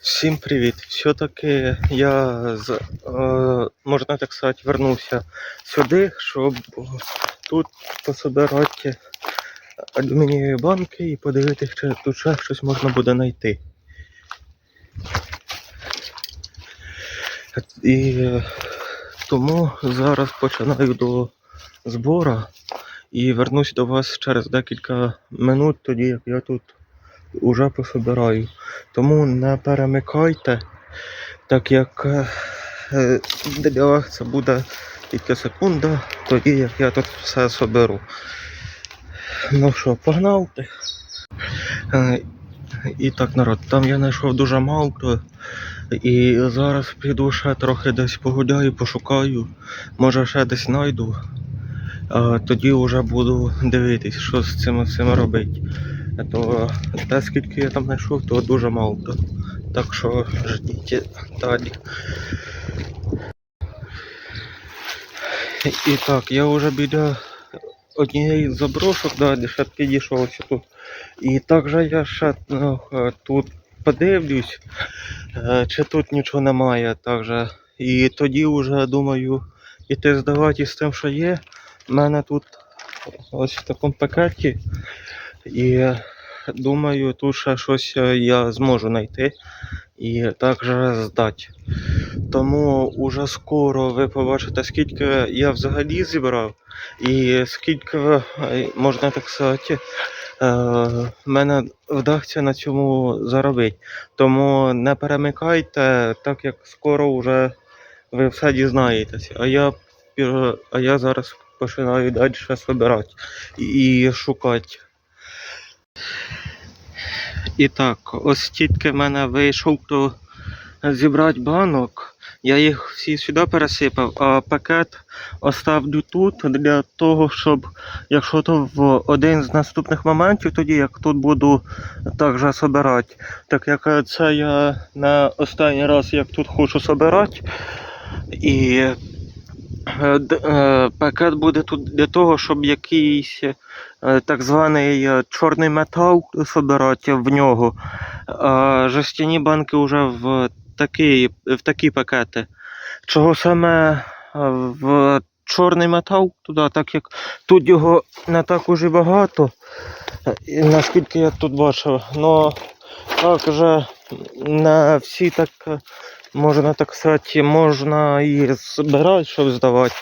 Всім привіт! Все-таки я е, можна так сказати, вернувся сюди, щоб тут пособирати алюмінієві банки і подивитися, чи тут ще щось можна буде знайти. І тому зараз починаю до збору і вернусь до вас через декілька минут, тоді як я тут уже пособираю. Тому не перемикайте, так як е, е, для це буде тільки секунда, тоді як я тут все соберу. Ну що, погнали? Е, І так, народ, там я знайшов дуже мало. І зараз піду ще трохи десь погуляю, пошукаю. Може ще десь знайду. А тоді вже буду дивитись, що з цим цим робити. То те, скільки я там знайшов, то дуже мало. Так що ждіть далі. І так, я вже біля однієї з заброшок далі ще підійшов ось тут. І також я ще ну, е, тут подивлюсь, е, чи тут нічого немає. Також. І тоді вже думаю іти здавати з тим, що є. У мене тут ось в такому пакеті. І думаю, тут ще щось е, я зможу знайти і також здати. Тому уже скоро ви побачите, скільки я взагалі зібрав, і скільки, е, можна так сказати, е, мене вдасться на цьому заробити. Тому не перемикайте, так як скоро вже ви все дізнаєтесь. А я, а я зараз починаю далі збирати і шукати. І так, ось тільки в мене вийшов то зібрати банок. Я їх всі сюди пересипав, а пакет оставлю тут для того, щоб, якщо то в один з наступних моментів, тоді як тут буду також собирати. Так як це я на останній раз як тут хочу собирати. І пакет буде тут для того, щоб якийсь е, так званий е, чорний метал собирати в нього. А жестяні банки вже в такі, в такі пакети. Чого саме е, в чорний метал туди, так як тут його не так уже багато, е, наскільки я тут бачив, но також на всі так, е, можна так сказати, можна і збирати, щоб здавати.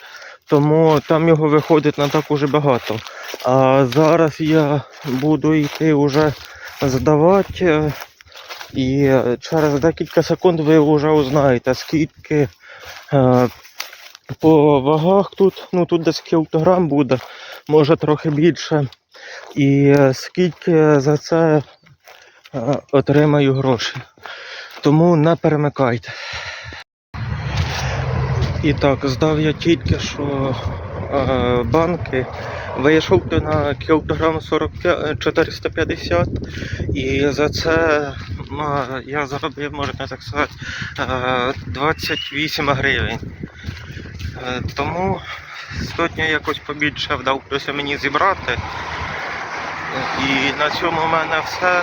Тому там його виходить не так уже багато. А зараз я буду йти вже здавати. е, І через декілька секунд ви вже узнаєте, скільки е, по вагах тут, ну тут десь кілограм буде, може трохи більше. І е, скільки за це е, отримаю гроші. Тому не перемикайте. І так, здав я тільки що е, банки. Вийшов то на кілограм 45, 450 і за це м, я заробив, можна так сказати, е, 28 гривень. Е, Тому сьогодні якось побільше вдалося мені зібрати. Е, І на цьому в мене все.